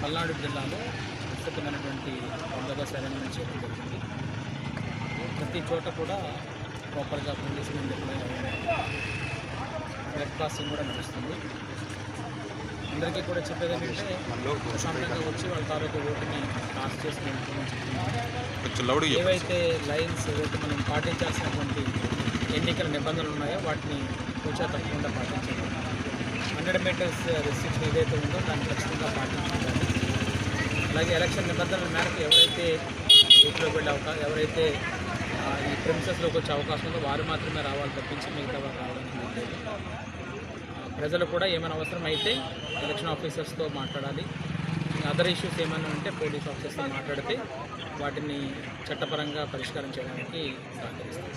పల్నాడు జిల్లాలో విస్తృతమైనటువంటి బందోబస్తు అరేంజ్మెంట్ చేయడం జరిగింది ప్రతి చోట కూడా ప్రాపర్గా పోలీసులు రెడ్ క్రాసింగ్ కూడా నడుస్తుంది. అందరికీ కూడా చెప్పేది ఏంటంటే ప్రశాంతంగా వచ్చి వాళ్ళ తాలూకు ఓటుని కాస్ట్ చేసి వెళ్ళిపోమని చెప్తున్నాను కొంచెం లౌడ్ ఏవైతే లైన్స్ ఏవైతే మనం పాటించాల్సినటువంటి ఎన్నికల నిబంధనలు ఉన్నాయో వాటిని కూర్చో తప్పకుండా పాటించాలి హండ్రెడ్ మీటర్స్ రెస్ట్రిక్షన్ ఏదైతే ఉందో దాన్ని ఖచ్చితంగా పాటించాలి అలాగే ఎలక్షన్ నిబంధనల మేరకు ఎవరైతే బూత్లోకి వెళ్ళే అవకాశం ఎవరైతే ఈ ప్రిన్సెస్లోకి వచ్చే అవకాశం ఉందో వారు మాత్రమే రావాలి తప్పించి మిగతా వారు రావడానికి ప్రజలు కూడా ఏమైనా అవసరం అయితే ఎలక్షన్ ఆఫీసర్స్తో మాట్లాడాలి. అదర్ ఇష్యూస్ ఏమైనా ఉంటే పోలీస్ ఆఫీసర్స్తో మాట్లాడితే వాటిని చట్టపరంగా పరిష్కారం చేయడానికి సహకరిస్తాం.